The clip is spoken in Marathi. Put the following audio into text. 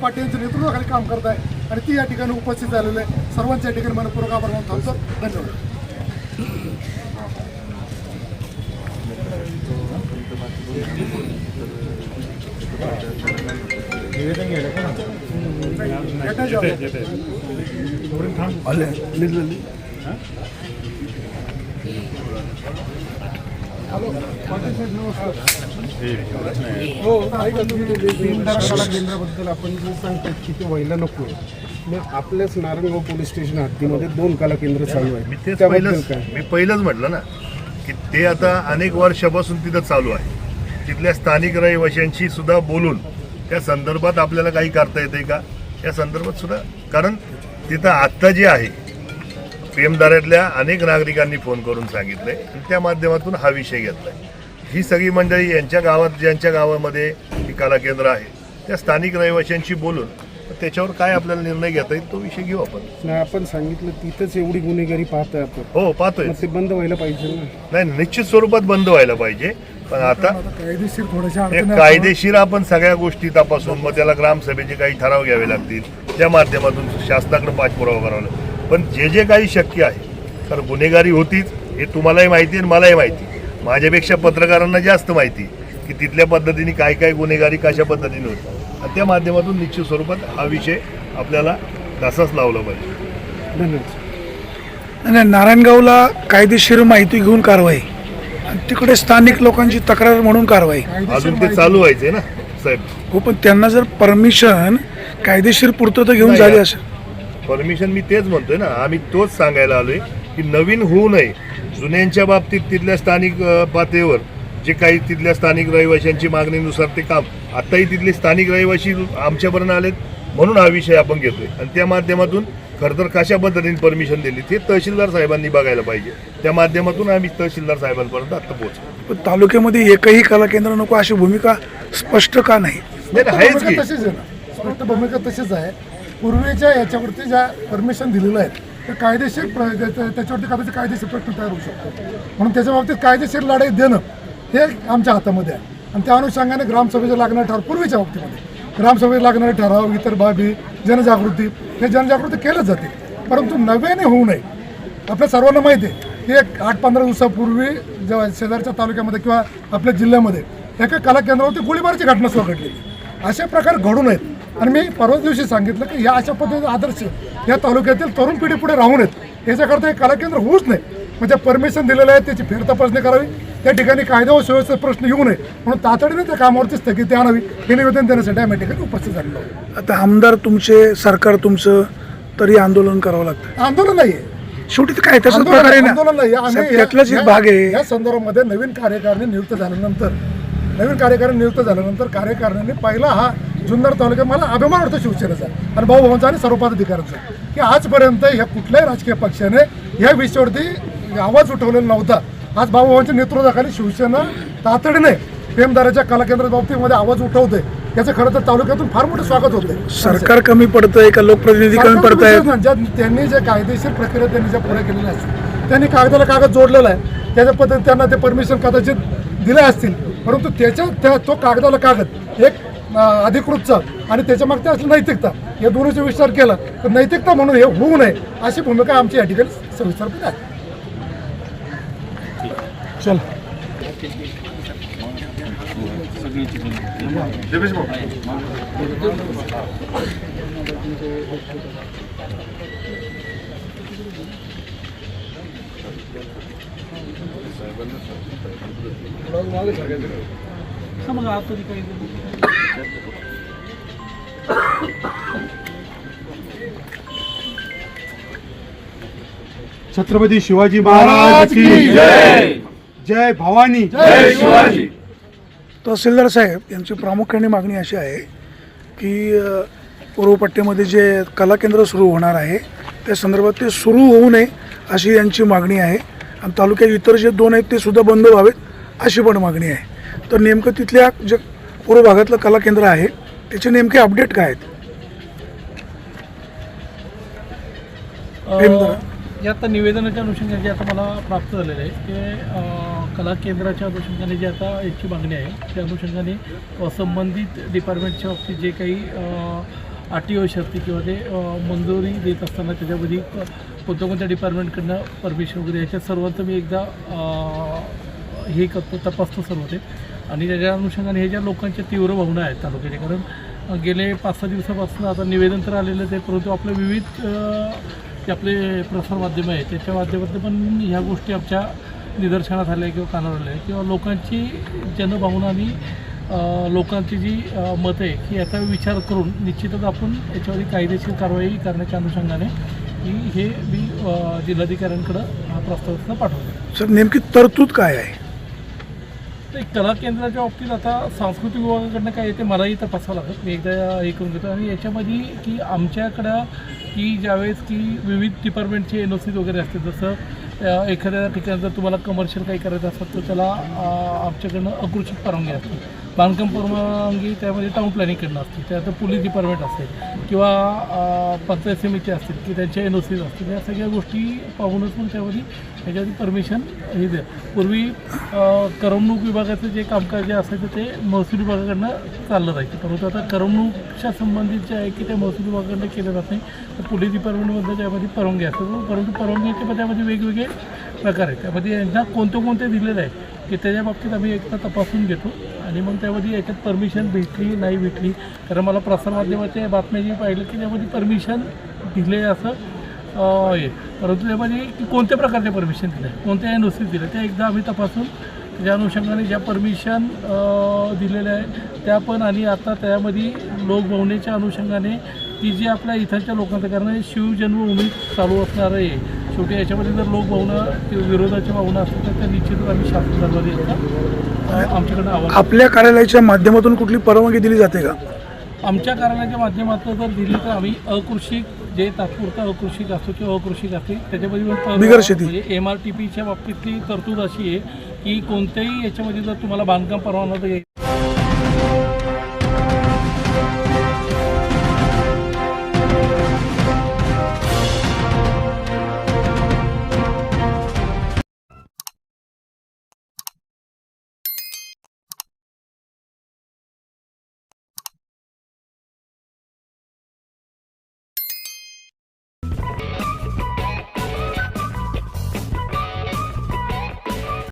पाटील यांच्या नेतृत्वाखाली काम करत आहे आणि ती या ठिकाणी उपस्थित झालेलं आहे. सर्वांच्या या ठिकाणी मनपूर्वक आभार मानून थांबतो. धन्यवाद. येते हो ऐका तुम्ही भीमधारा कला केंद्राबद्दल आपण जे सांगतात की ते व्हायला नको मग आपल्याच नारायणगाव पोलीस स्टेशन हद्दीमध्ये दोन कला केंद्र चालू मी आहे तेच त्याबद्दल पहिलंच काय? मी पहिलंच म्हटलं ना की ते आता अनेक वर्षापासून तिथं चालू आहे. तिथल्या स्थानिक रहिवाशांशी सुद्धा बोलून त्या संदर्भात आपल्याला काही करता येते का? या संदर्भात सुद्धा कारण तिथं आत्ता जे आहे प्रेमदाऱ्यातल्या अनेक नागरिकांनी फोन करून सांगितलंय. आणि त्या माध्यमातून हा विषय घेतलाय. ही सगळी मंडळी यांच्या गावात ज्यांच्या गावामध्ये ही कला केंद्र आहे त्या स्थानिक रहिवाशांशी बोलून त्याच्यावर काय आपल्याला निर्णय घेता येईल तो विषय घेऊ आपण. नाही आपण सांगितलं तिथंच एवढी गुन्हेगारी पाहतोय आपण. हो पाहतोय. ते बंद व्हायला पाहिजे नाही निश्चित स्वरूपात बंद व्हायला पाहिजे. पण आता कायदेशीर थोड्याशा अडचणी कायदेशीर आपण सगळ्या गोष्टी तपासून मग त्याला ग्रामसभेचे काही ठराव घ्यावे लागतील. त्या माध्यमातून शासनाकडे पाठपुरावा करावा लागेल. पण जे जे काही शक्य आहे तर गुन्हेगारी होतीच हे तुम्हालाही माहिती आणि मलाही माहिती माझ्यापेक्षा पत्रकारांना जास्त माहिती की तिथल्या पद्धतीने काय काय गुन्हेगारी कशा पद्धतीने होती. आणि त्या माध्यमातून निश्चित स्वरूपात हा विषय आपल्याला तसाच लावला पाहिजे. धन्यवाद. नाही नारायणगावला कायदेशीर माहिती घेऊन कारवाई आणि तिकडे स्थानिक लोकांची तक्रार म्हणून कारवाई. अजून ते चालू व्हायचे ना साहेब. हो पण त्यांना जर परमिशन कायदेशीर पूर्तता घेऊन नाही, झाली असेल. परमिशन मी तेच म्हणतोय ना आम्ही तोच सांगायला आलोय की नवीन होऊ नये. जुन्यांच्या बाबतीत तिथल्या स्थानिक पातळीवर जे काही तिथल्या स्थानिक रहिवाशांची मागणीनुसार ते काम आत्ताही तिथले स्थानिक रहिवाशी आमच्यापर्यंत आलेत म्हणून हा विषय आपण घेतोय. आणि त्या माध्यमातून खरं तर कशा पद्धतीने परमिशन दिली ते तहसीलदार साहेबांनी बघायला पाहिजे. त्या माध्यमातून आम्ही तहसीलदार साहेबांपर्यंत आता पोहोचलो. पण तालुक्यामध्ये एकही कला केंद्र नको अशी भूमिका स्पष्ट का नाही? की. स्पष्ट भूमिका तशीच आहे. पूर्वीच्या याच्यावरती ज्या परमिशन दिलेलं आहे ते कायदेशीर प्र- त्याच्यावरती कदाचित कायदेशीर प्रश्न तयार होऊ शकतो. म्हणून त्याच्या बाबतीत कायदेशीर लढाई देणं हे आमच्या हातामध्ये आहे. आणि त्या अनुषंगाने ग्रामसभेचे लागणारे ठराव पूर्वीच्या बाबतीमध्ये. ग्रामसभेत लागणारे ठराव इतर बाबी जनजागृती हे जनजागृती केलं जाते. परंतु नव्याने होऊ नये. आपल्या सर्वांना माहिती आहे की एक आठ पंधरा दिवसापूर्वी जेव्हा शेजारच्या तालुक्यामध्ये किंवा आपल्या जिल्ह्यामध्ये एका कला केंद्रावरती गोळीबाराची घटना सुरू घडली. असे प्रकार घडू नयेत. आणि मी परवा दिवशी सांगितलं की या अशा पद्धतीचे आदर्श या तालुक्यातील तरुण पिढी पुढे राहू नयेत याच्याकरता हे कला केंद्र होऊच नाही म्हणजे परमिशन दिलेलं आहे त्याची फेर तपासणी करावी. त्या ठिकाणी कायदा व सुव्यवस्थेचा प्रश्न येऊ नये. म्हणून तातडीने त्या कामावरती स्थगिती आणावी. हे निवेदन देण्यासाठी आम्ही ठिकाणी उपस्थित झालेलो आता आमदार तुमचे सरकार तुमचं तरी आंदोलन करावं लागतं. आंदोलन नाहीये. शेवटी काय आंदोलन नाही. आम्ही भाग आहे. या संदर्भामध्ये नवीन कार्यकारिणी नियुक्त झाल्यानंतर नवीन कार्यकारिणी नियुक्त झाल्यानंतर कार्यकारिणीने पहिला हा जुन्नर तालुक्यात मला अभिमान वाटतो शिवसेनेचा. आणि भाऊ भाऊंचा आणि सर्व पदाधिकाऱ्यांचा की आजपर्यंत ह्या कुठल्याही राजकीय पक्षाने या विषयावरती आवाज उठवलेला नव्हता. आज भाऊ भाऊंच्या नेतृत्वाखाली शिवसेना तातडीने प्रेमदाराच्या कला केंद्र बाबतीमध्ये आवाज उठवते. याचं खरं तर तालुक्यातून फार मोठं स्वागत होतंय. सरकार कमी पडतंय का लोकप्रतिनिधी कमी विशेष म्हणजे ज्या- त्यांनी जे कायदेशीर प्रक्रिया त्यांनी ज्या पुढे केलेल्या असतील त्यांनी कागदाला कागद जोडलेला आहे. त्याच्या पद्धतीने त्यांना ते परमिशन कदाचित दिले असतील. परंतु त्याच्या त्या तो कागदाला कागद एक अधिकृतचा आणि त्याच्या मागते असली नैतिकता या दोन्हीचा विचार केला. तर नैतिकता म्हणून हे होऊ नये अशी भूमिका आमची या ठिकाणी सविस्तरपणे आहे. चल. छत्रपती शिवाजी महाराज की जय! जय! भवानी! तहसीलदार साहेब यांची प्रामुख्याने मागणी अशी आहे की अ, पूर्व पट्ट्यामध्ये जे कला केंद्र सुरू होणार आहे त्या संदर्भात ते सुरू होऊ नये अशी यांची मागणी आहे. आणि तालुक्यात इतर जे दोन आहेत ते सुद्धा बंद व्हावेत अशी पण मागणी आहे तर नेमकं तिथल्या जे पूर्व भागातलं कला केंद्र आहे त्याचे नेमके अपडेट काय आहेत. जे आता निवेदनाच्या अनुषंगाने जे आता मला प्राप्त झालेलं आहे ते कला केंद्राच्या अनुषंगाने जे आता याची मागणी आहे त्या अनुषंगाने संबंधित डिपार्टमेंटच्या बाबतीत जे काही अटी व शर्ती किंवा ते मंजुरी देत असताना त्याच्यामध्ये कोणत्या कोणत्या डिपार्टमेंटकडनं परमिशन वगैरे याच्या सर्वांचं मी एकदा हे करतो तपासतो सर्व ते. आणि त्याच्या अनुषंगाने हे ज्या लोकांच्या तीव्र भावना आहेत तालुक्याच्या कारण गेले पाच सहा दिवसापासून आता निवेदन तर आलेलं आहे परंतु आपले विविध जे आपले प्रसारमाध्यमं आहेत त्याच्या माध्यमातून पण ह्या गोष्टी आमच्या निदर्शनात आल्या किंवा कानावर आल्या. किंवा लोकांची जनभावना आणि लोकांची जी मतं आहे की याचा विचार करून निश्चितच आपण याच्यावर कायदेशीर कारवाई करण्याच्या अनुषंगाने की हे मी जिल्हाधिकाऱ्यांकडं हा प्रस्ताव पाठवतो. सर नेमकी तरतूद काय आहे? तर कला केंद्राच्या बाबतीत आता सांस्कृतिक विभागाकडनं काय येते मलाही तपासावं लागत मी एकदा हे करून घेतो. आणि याच्यामध्ये की आमच्याकडं की ज्यावेळेस की विविध डिपार्टमेंटचे एन ओ सीज वगैरे असते जसं एखाद्या ठिकाणी जर तुम्हाला कमर्शियल काही करायचं असेल तर त्याला आमच्याकडनं अकृषिक परवानगी असते. बांधकाम परवानगी त्यामध्ये टाऊन प्लॅनिंगकडनं असते त्यानंतर पोलीस डिपार्टमेंट असेल किंवा पंचायत समिती असतील की त्यांच्या एन ओ सीज असतील. या सगळ्या गोष्टी पाहूनच पण त्यामध्ये त्याच्यामध्ये परमिशन हे द्या. पूर्वी करमणूक विभागाचं जे कामकाज जे असायचं ते महसूल विभागाकडनं चाललं जायचं. परंतु आता करमणूकच्या संबंधित जे आहे की ते महसूल विभागाकडनं केलं जात नाही. तर पोलीस डिपार्टमेंटमध्ये त्यामध्ये परवानगी असतात परंतु परवानगीचे पण त्यामध्ये वेगवेगळे प्रकार आहेत. त्यामध्ये यांना कोणते कोणते दिलेलं आहे की त्याच्या बाबतीत आम्ही एकदा तपासून घेतो आणि मग त्यामध्ये याच्यात परमिशन भेटली नाही भेटली. कारण मला प्रसारमाध्यमाच्या बातम्या जी पाहिलं की त्यामध्ये परमिशन दिले असं आहे परंतु त्यामध्ये की कोणत्या प्रकारचे परमिशन दिले? कोणत्या एन दिलं? ते एकदा आम्ही तपासून त्या अनुषंगाने ज्या परमिशन दिलेल्या आहे त्या पण आणि आता त्यामध्ये लोकभावनेच्या अनुषंगाने की जी आपल्या इथंच्या लोकांचं कारण शिवजन्मभूमी चालू असणार आहे शेवटी याच्यामध्ये जर लोकभावना किंवा विरोधाच्या भावना असतील तर त्या निश्चितच आम्ही शासन दरबारी याचा आमच्याकडनं आवाज आपल्या कार्यालयाच्या माध्यमातून कुठली परवानगी दिली जाते का? आमच्या कार्यालयाच्या माध्यमातून जर दिली तर आम्ही अकृषिक जे तात्पुरता अकृषिक असतो किंवा अकृषिक असते त्याच्यामध्ये एम आर टी पीच्या बाबतीतली तरतूद अशी आहे की कोणत्याही याच्यामध्ये जर तुम्हाला बांधकाम परवाना जर